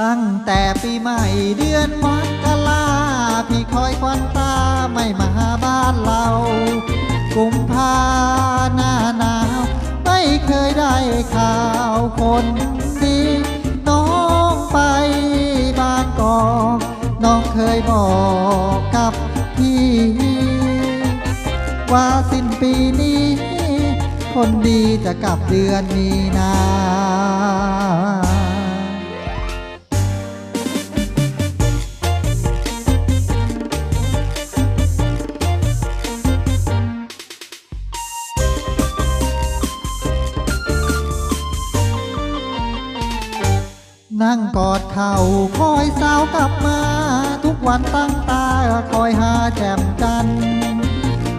ตั้งแต่ปีใหม่เดือนมกราพี่คอยควันตาไม่มาบ้านเรา กุมภาหน้าหนาว ไม่เคยได้ข่าวคนดีน้องไปบ้านกอกน้องเคยบอกกับพี่ ว่าสิ้นปีนี้ คนดีจะกลับเดือนมีนา นั่งกอดเข่าคอยสาวกลับมา ทุกวันตั้งตาคอยหาแจ่มจันทร์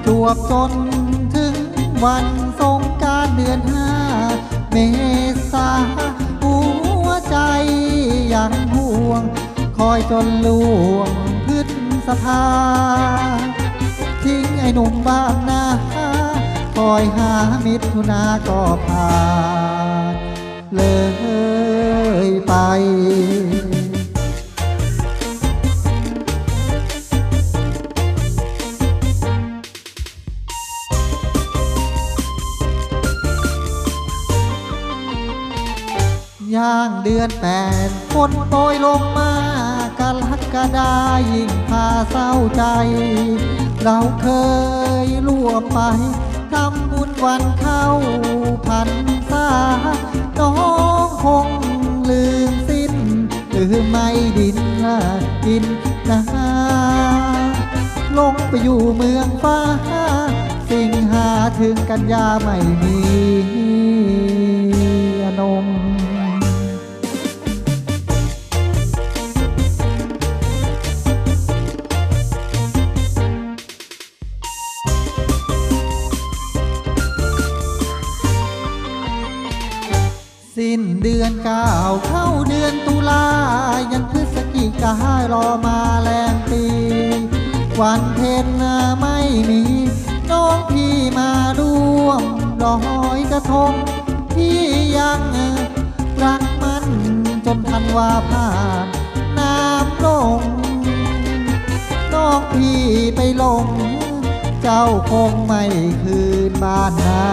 จวบจนถึงวันสงการเดือนห้าเมษาหัวใจยังห่วง คอยจนล่วงพฤษภา ทิ้งไอ้หนุ่มบ้านนาคอยหามิถุนาก็ผ่านเลย ไป ย่างเดือนแปดฝนโปรยลงมากะลักกะดายิ่งพาเศร้าใจ เราเคยร่วมไปทำบุญวันเข้าพันษาน้องคง ลือไม่ดินละดินนาลงไปอยู่เมืองฟ้า สิงหาถึงกันยาไม่มี สิ้นเดือนเก้าเข้าเดือนตุลายังพฤศจิการอมาแรงปี วันเพ็ญไม่มีน้องพี่มาร่วมดอยกระทงพี่ยังรักมันจนทันว่าผ่านน้ำลงน้องพี่ไปลง เจ้าคงไม่คืนบ้านนา